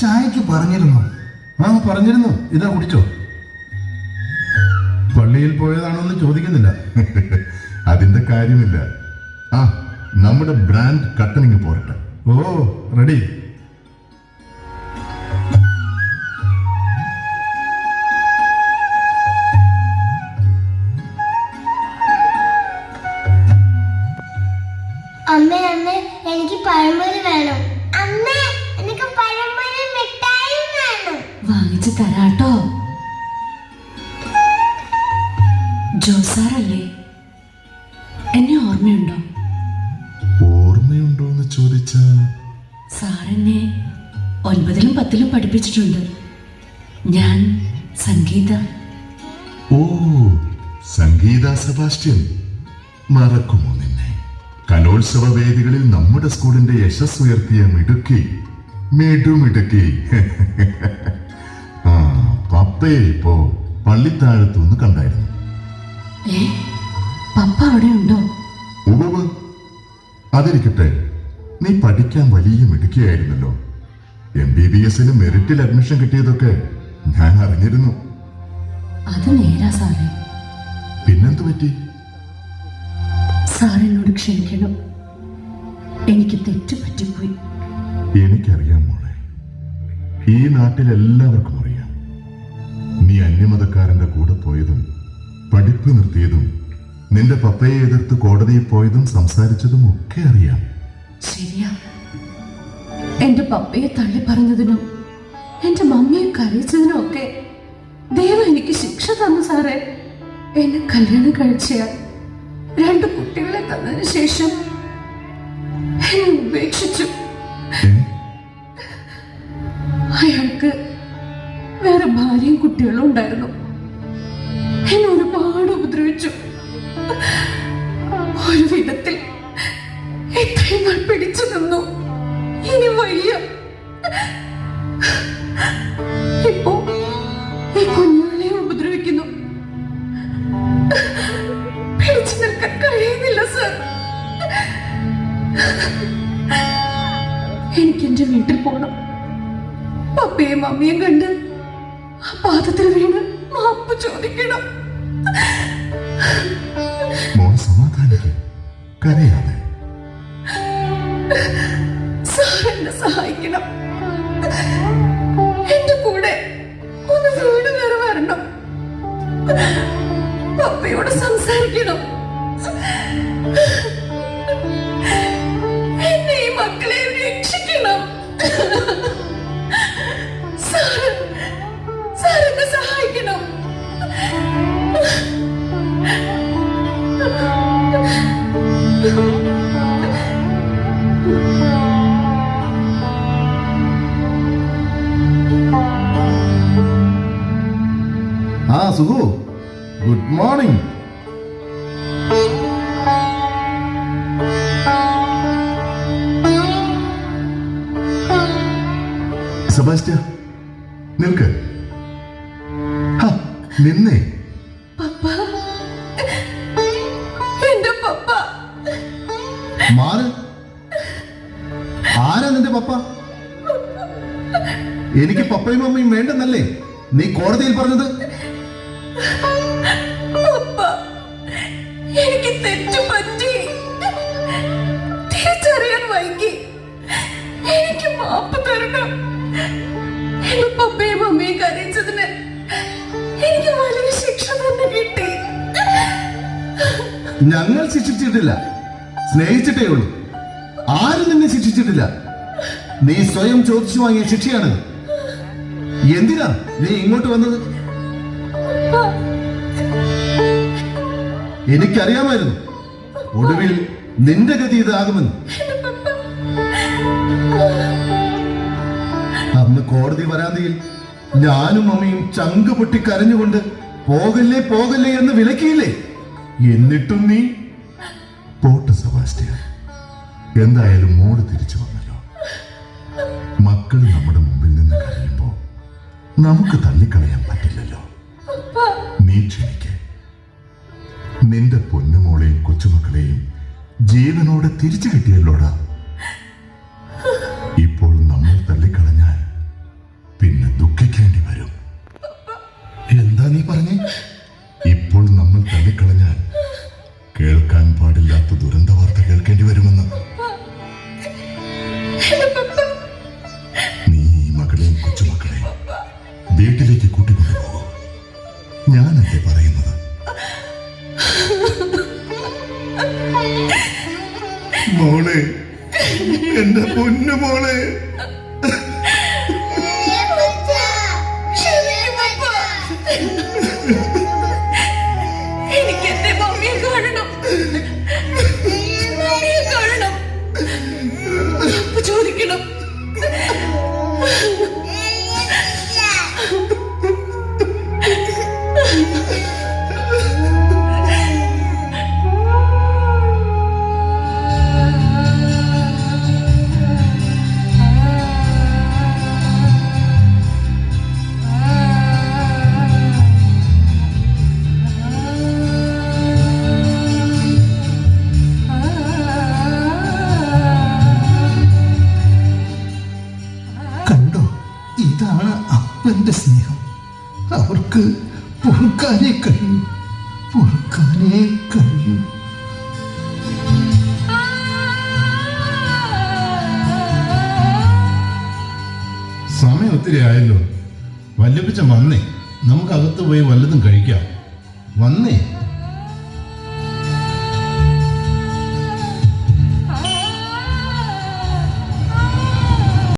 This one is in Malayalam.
ചായക്ക് പറഞ്ഞിരുന്നു. ആ പറഞ്ഞിരുന്നു. ഇതാ കുടിച്ചോ. പള്ളിയിൽ പോയതാണോന്ന് ചോദിക്കുന്നില്ല. അതിന്റെ കാര്യമില്ല. ആ നമ്മുടെ ബ്രാൻഡ് കട്ടനിങ് പോരട്ടെ. ഓ റെഡി. വാങ്ങിച്ചു തരാട്ടോ. ജോസാറല്ലേ എന്നെ ഓർമ്മയുണ്ടോ? ഓർമ്മയുണ്ടോ എന്ന് ചോദിച്ച? സാറെന്നെ ഒൻപതിലും പത്തിലും പഠിപ്പിച്ചിട്ടുണ്ട്. ഞാൻ സംഗീത. ഓ സംഗീത സെബാസ്റ്റ്യൻ. മറക്കുമോ നിന്നെ? കലോത്സവ വേദികളിൽ നമ്മുടെ സ്കൂളിന്റെ യശസ് ഉയർത്തിയ മിടുക്കി. മിടുമിടുക്കി. പപ്പയെ ഇപ്പോ പള്ളിത്താഴത്തുനിന്ന് കണ്ടായിരുന്നു. പപ്പ അവിടെ ഉണ്ടോ ഉവ്വ്. അതിരിക്കട്ടെ നീ പഠിക്കാൻ വലിയ മിടുക്കിയായിരുന്നല്ലോ. എം ബി ബി എസിന് മെറിറ്റിൽ അഡ്മിഷൻ കിട്ടിയതൊക്കെ ഞാൻ അറിഞ്ഞിരുന്നു. അത് നേരാ സാറേ. പിന്നെന്ത് പറ്റി? സാറിനോട് ക്ഷമിക്കണം. എനിക്ക് തെറ്റ് പറ്റിപ്പോയി. എനിക്കറിയാം മോളെ. ഈ അറിയാം നീ അന്യമതക്കാരന്റെ കൂടെ പോയതും പഠിപ്പ് നിർത്തിയതും നിന്റെ പപ്പയെ എതിർത്ത് കോടതിയിൽ പോയതും സംസാരിച്ചതും ഒക്കെ അറിയാം. ശരിയാ. എന്റെ പപ്പയെ തള്ളി പറഞ്ഞതിനും എന്റെ മമ്മിയെ കരയിച്ചതിനും ഒക്കെ ദൈവം എനിക്ക് ശിക്ഷ തന്നു സാറേ. എന്നെ കല്യാണം കഴിച്ചയാൾ രണ്ട് കുട്ടികളെ തന്നതിന് ശേഷം എന്നെ ഉപേക്ഷിച്ചു. വേറെ ഭാര്യയും കുട്ടികളും ഉണ്ടായിരുന്നു. എന്നെ ഒരുപാട് ഉപദ്രവിച്ചു. ഒരു വിധത്തിൽ എത്രയും നാൾ പിടിച്ചു നിന്നു. ഇനി വയ്യ. ഇപ്പോ ഈ കുഞ്ഞുങ്ങളെ ഉപദ്രവിക്കുന്നു. പിടിച്ചു നിൽക്കാൻ കഴിയുന്നില്ല സർ. എനിക്ക് എന്റെ വീട്ടിൽ പോകണം പപ്പയും മമ്മിയും കണ്ട് ആ പാദത്തിൽ വീണ് മാപ്പ് ചോദിക്കണം. കരയാതെ. ആ സുഖു? Good morning. സെബാസ്റ്റ്യ നിൽക്ക്. നിന്നേ. മാറ്. ആരാ നിന്റെ പപ്പ? എനിക്ക് പപ്പയും അമ്മയും വേണ്ടെന്നല്ലേ? നീ കോടതിയിൽ പറഞ്ഞത്? പപ്പ എനിക്ക് തെറ്റു പറ്റി. തിരിച്ചറിയാൻ വൈകി. എനിക്ക് മാപ്പ് തരണം. എന്റെ പപ്പയും മമ്മിയും കരയിച്ചതിന് എനിക്ക് വലിയ ശിക്ഷ തന്നെ കിട്ടി. ഞങ്ങൾ ശിക്ഷിച്ചിട്ടില്ല. സ്നേഹിച്ചിട്ടേ ഉള്ളൂ. ആരും നിന്നെ ശിക്ഷിച്ചിട്ടില്ല. നീ സ്വയം ചോദിച്ചു വാങ്ങിയ ശിക്ഷയാണ് എന്തിനാ നീ ഇങ്ങോട്ട് വന്നത്? എനിക്കറിയാമായിരുന്നു ഒടുവിൽ നിന്റെ ഗതി ഇതാകുമെന്ന്. അന്ന് കോടതി വരാതിയിൽ ഞാനും അമ്മയും ചങ്ക് പൊട്ടി കരഞ്ഞുകൊണ്ട് പോകല്ലേ പോകല്ലേ എന്ന് വിലക്കിയില്ലേ? എന്നിട്ടും നീ പോട്ട് സെബാസ്റ്റ്യ എന്തായാലും മോൾ തിരിച്ചു വന്നല്ലോ. മക്കൾ നമ്മുടെ മുമ്പിൽ നിന്ന് കരയുമ്പോ നമുക്ക് തള്ളിക്കളയാൻ പറ്റില്ലല്ലോ. നീ ക്ഷമിക്ക്. നിന്റെ പൊന്നുമോളെയും കൊച്ചുമക്കളെയും ജീവനോടെ തിരിച്ചു കിട്ടിയല്ലോടാ. ഇപ്പോൾ നമ്മൾ തള്ളിക്കളഞ്ഞാൽ പിന്നെ ദുഃഖിക്കേണ്ടി വരും. എന്താ നീ പറഞ്ഞേ? ഇപ്പോൾ നമ്മൾ തള്ളിക്കളഞ്ഞാൽ കേൾക്കാൻ പാടില്ലാത്ത ദുരന്ത വാർത്ത കേൾക്കേണ്ടി വരുമെന്ന് എന്റെ പൊന്നു മോളെ. പൊറുക്കാനേ കഴിയൂ പൊറുക്കാനേ കഴിയൂ. സമയം ഒത്തിരി ആയല്ലോ. വല്ലപ്പിച്ച വന്നേ നമുക്ക് അകത്ത് പോയി വല്ലതും കഴിക്കാം. വന്നേ